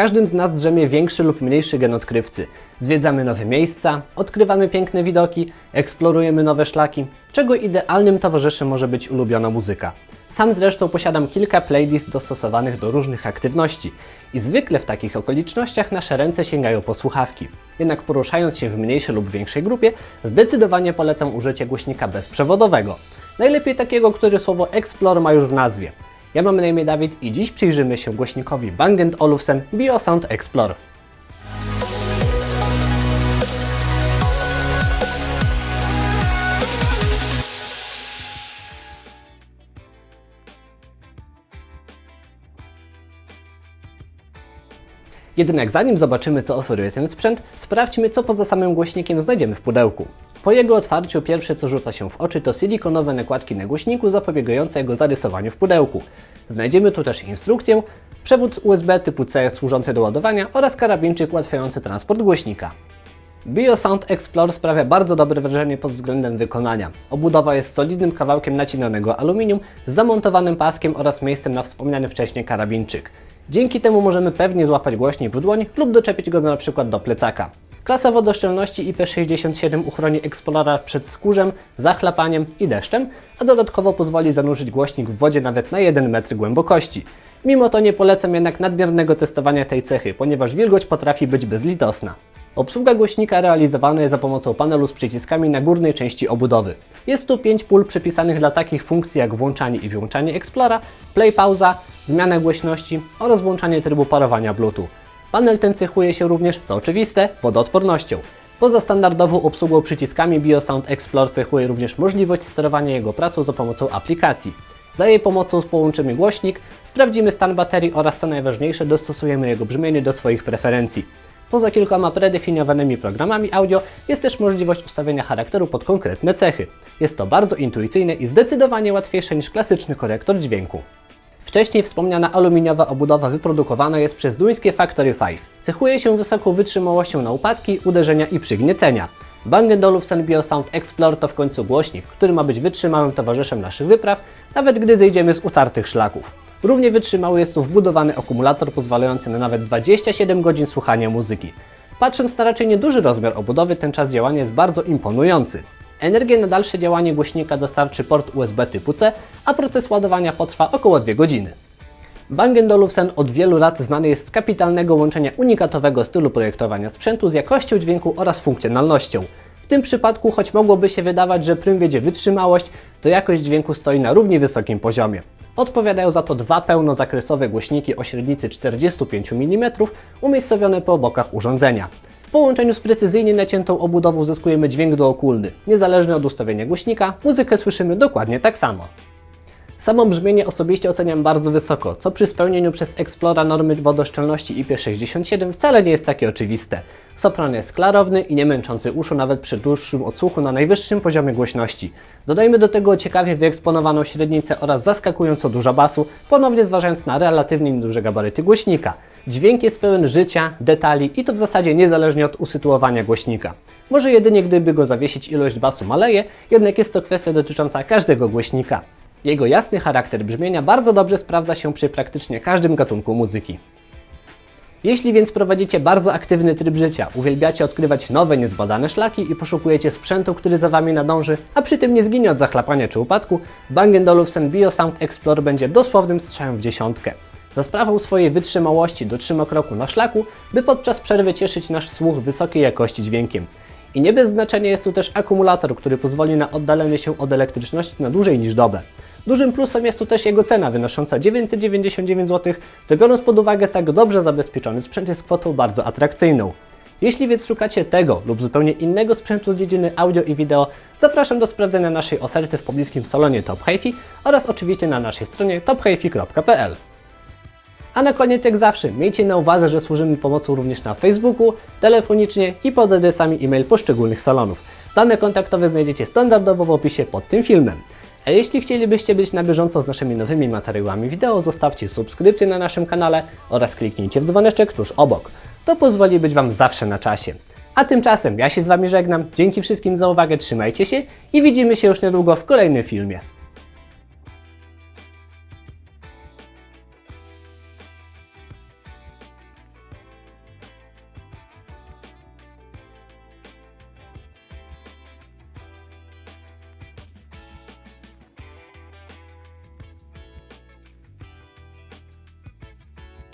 każdym z nas drzemie większy lub mniejszy gen odkrywcy. Zwiedzamy nowe miejsca, odkrywamy piękne widoki, eksplorujemy nowe szlaki, czego idealnym towarzyszem może być ulubiona muzyka. Sam zresztą posiadam kilka playlist dostosowanych do różnych aktywności i zwykle w takich okolicznościach nasze ręce sięgają po słuchawki. Jednak poruszając się w mniejszej lub większej grupie, zdecydowanie polecam użycie głośnika bezprzewodowego. Najlepiej takiego, który słowo Explore ma już w nazwie. Ja mam na imię Dawid i dziś przyjrzymy się głośnikowi Bang Olufsen BioSound Explore. Jednak zanim zobaczymy, co oferuje ten sprzęt, sprawdźmy, co poza samym głośnikiem znajdziemy w pudełku. Po jego otwarciu pierwsze, co rzuca się w oczy, to silikonowe nakładki na głośniku zapobiegające jego zarysowaniu w pudełku. Znajdziemy tu też instrukcję, przewód USB typu C służący do ładowania oraz karabinczyk ułatwiający transport głośnika. BioSound Explorer sprawia bardzo dobre wrażenie pod względem wykonania. Obudowa jest solidnym kawałkiem nacinanego aluminium z zamontowanym paskiem oraz miejscem na wspomniany wcześniej karabinczyk. Dzięki temu możemy pewnie złapać głośnik w dłoń lub doczepić go na przykład do plecaka. Klasa wodoszczelności IP67 uchroni Explorera przed skórzem, zachlapaniem i deszczem, a dodatkowo pozwoli zanurzyć głośnik w wodzie nawet na 1 metr głębokości. Mimo to nie polecam jednak nadmiernego testowania tej cechy, ponieważ wilgoć potrafi być bezlitosna. Obsługa głośnika realizowana jest za pomocą panelu z przyciskami na górnej części obudowy. Jest tu 5 pól przypisanych dla takich funkcji jak włączanie i wyłączanie Explora, play pauza, zmiana głośności oraz włączanie trybu parowania Bluetooth. Panel ten cechuje się również, co oczywiste, wodoodpornością. Poza standardową obsługą przyciskami BioSound Explorer cechuje również możliwość sterowania jego pracą za pomocą aplikacji. Za jej pomocą połączymy głośnik, sprawdzimy stan baterii oraz co najważniejsze dostosujemy jego brzmienie do swoich preferencji. Poza kilkoma predefiniowanymi programami audio jest też możliwość ustawienia charakteru pod konkretne cechy. Jest to bardzo intuicyjne i zdecydowanie łatwiejsze niż klasyczny korektor dźwięku. Wcześniej wspomniana aluminiowa obudowa wyprodukowana jest przez duńskie Factory 5. Cechuje się wysoką wytrzymałością na upadki, uderzenia i przygniecenia. Bang Olufsen BioSound Explorer to w końcu głośnik, który ma być wytrzymałym towarzyszem naszych wypraw, nawet gdy zejdziemy z utartych szlaków. Równie wytrzymały jest tu wbudowany akumulator pozwalający na nawet 27 godzin słuchania muzyki. Patrząc na raczej nieduży rozmiar obudowy, ten czas działania jest bardzo imponujący. Energię na dalsze działanie głośnika dostarczy port USB typu C, a proces ładowania potrwa około 2 godziny. Bang Olufsen od wielu lat znany jest z kapitalnego łączenia unikatowego stylu projektowania sprzętu z jakością dźwięku oraz funkcjonalnością. W tym przypadku, choć mogłoby się wydawać, że prym wiedzie wytrzymałość, to jakość dźwięku stoi na równie wysokim poziomie. Odpowiadają za to dwa pełnozakresowe głośniki o średnicy 45 mm umiejscowione po bokach urządzenia. W połączeniu z precyzyjnie naciętą obudową uzyskujemy dźwięk dookulny. Niezależnie od ustawienia głośnika, muzykę słyszymy dokładnie tak samo. Samo brzmienie osobiście oceniam bardzo wysoko, co przy spełnieniu przez Explora normy wodoszczelności IP67 wcale nie jest takie oczywiste. Sopran jest klarowny i nie męczący uszu nawet przy dłuższym odsłuchu na najwyższym poziomie głośności. Dodajmy do tego ciekawie wyeksponowaną średnicę oraz zaskakująco dużo basu, ponownie zważając na relatywnie nieduże gabaryty głośnika. Dźwięk jest pełen życia, detali i to w zasadzie niezależnie od usytuowania głośnika. Może jedynie gdyby go zawiesić ilość basu maleje, jednak jest to kwestia dotycząca każdego głośnika. Jego jasny charakter brzmienia bardzo dobrze sprawdza się przy praktycznie każdym gatunku muzyki. Jeśli więc prowadzicie bardzo aktywny tryb życia, uwielbiacie odkrywać nowe, niezbadane szlaki i poszukujecie sprzętu, który za Wami nadąży, a przy tym nie zginie od zachlapania czy upadku, Bang Olufsen BioSound Explorer będzie dosłownym strzałem w dziesiątkę. Za sprawą swojej wytrzymałości dotrzyma kroku na szlaku, by podczas przerwy cieszyć nasz słuch wysokiej jakości dźwiękiem. I nie bez znaczenia jest tu też akumulator, który pozwoli na oddalenie się od elektryczności na dłużej niż dobę. Dużym plusem jest tu też jego cena wynosząca 999 zł, co biorąc pod uwagę tak dobrze zabezpieczony sprzęt jest kwotą bardzo atrakcyjną. Jeśli więc szukacie tego lub zupełnie innego sprzętu z dziedziny audio i wideo, zapraszam do sprawdzenia naszej oferty w pobliskim salonie Top HiFi oraz oczywiście na naszej stronie tophifi.pl. A na koniec, jak zawsze, miejcie na uwadze, że służymy pomocą również na Facebooku, telefonicznie i pod adresami e-mail poszczególnych salonów. Dane kontaktowe znajdziecie standardowo w opisie pod tym filmem. A jeśli chcielibyście być na bieżąco z naszymi nowymi materiałami wideo, zostawcie subskrypcję na naszym kanale oraz kliknijcie w dzwoneczek tuż obok. To pozwoli być Wam zawsze na czasie. A tymczasem ja się z Wami żegnam, dzięki wszystkim za uwagę, trzymajcie się i widzimy się już niedługo w kolejnym filmie.